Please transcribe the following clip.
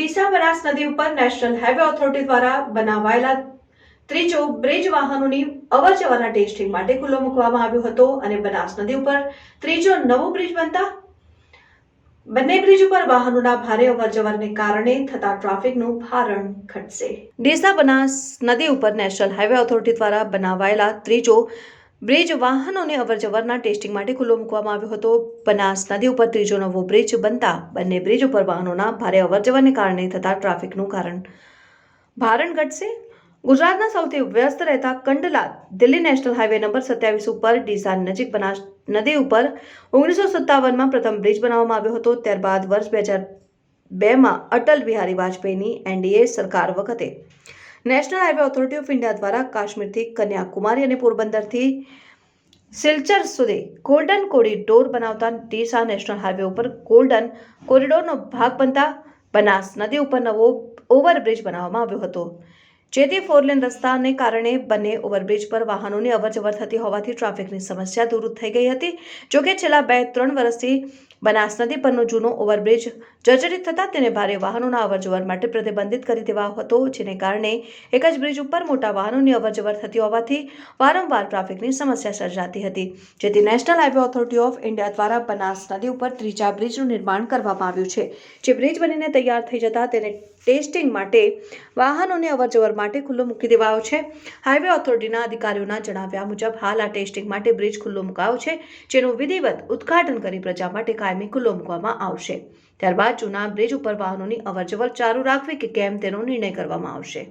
ડીસા બનાસ નદી ઉપર national highway authority દ્વારા બનાવાયેલા ત્રીજો બ્રિજ વાહનોની અવર જવરના ટેસ્ટિંગ માટે ખુલ્લો મૂકવામાં આવ્યો હતો અને બનાસ નદી ઉપર ત્રીજો નવો બ્રિજ બનતા બંને બ્રિજ ઉપર વાહનોના ભારે અવરજવરને કારણે થતા ટ્રાફિકનું ભારણ ઘટશે. ડીસા બનાસ નદી ઉપર નેશનલ હાઈવે ઓથોરિટી દ્વારા બનાવાયેલા ત્રીજો બ્રિજ વાહનોને અવરજવરના ટેસ્ટિંગ માટે ખુલ્લો મૂકવામાં આવ્યો હતો. બનાસ નદી ઉપર ત્રીજો નવો બ્રિજ બનતા બંને બ્રિજ ઉપર વાહનોના ભારે અવરજવરને કારણે થતા ટ્રાફિકનું કારણ ભારણ ઘટશે. ગુજરાતના સૌથી વ્યસ્ત રહેતા Kandla Delhi national highway number સત્યાવીસ ઉપર ડીસા નજીક બનાસ નદી ઉપર ઓગણીસો સત્તાવનમાં પ્રથમ બ્રિજ બનાવવામાં આવ્યો હતો. ત્યારબાદ વર્ષ બે હજાર બેમાં અટલ બિહારી વાજપેયીની એનડીએ સરકાર વખતે national highway authority of India દ્વારા કાશ્મીરથી કન્યાકુમારી અને પોરબંદરથી સિલચર સુધી ગોલ્ડન કોરિડોર બનાવતા ડીસા નેશનલ હાઈવે ઉપર ગોલ્ડન કોરિડોરનો ભાગ બનતા બનાસ નદી ઉપર નવો ઓવરબ્રિજ બનાવવામાં આવ્યો હતો. જેથી ફોરલેન રસ્તાને કારણે બંને ઓવરબ્રિજ પર વાહનોની અવરજવર થતી હોવાથી ટ્રાફિકની સમસ્યા દૂર થઈ ગઈ હતી. જોકે છેલ્લા બે ત્રણ વર્ષથી બનાસ નદી પરનો જૂનો ઓવરબ્રિજ. જર્જરિત થતાં તેને ભારે વાહનોના અવરજવર માટે પ્રતિબંધિત કરી દેવાયો હતો, જેને કારણે એક જ બ્રિજ ઉપર મોટા વાહનોની અવરજવર થતી હોવાથી વારંવાર ટ્રાફિકની સમસ્યા સર્જાતી હતી. જેથી national highway authority of India દ્વારા બનાસ નદી ઉપર ત્રીજા બ્રિજનું નિર્માણ કરવામાં આવ્યું છે. જે બ્રિજ બનીને તૈયાર થઈ જતા તેને ટેસ્ટિંગ માટે વાહનોને અવરજવર માટે ખુલ્લો મૂકી દેવાયો છે. હાઈવે ઓથોરિટીના અધિકારીઓના જણાવ્યા મુજબ, હાલ આ ટેસ્ટિંગ માટે બ્રિજ ખુલ્લો મુકાયો છે, જેનું વિધિવત ઉદઘાટન કરી પ્રજા માટે કાયમી ખુલ્લો મૂકવામાં આવશે. ત્યારબાદ જૂના બ્રિજ ઉપર વાહનોની અવરજવર ચાલુ રાખવી કે કેમ તેનો નિર્ણય કરવામાં આવશે.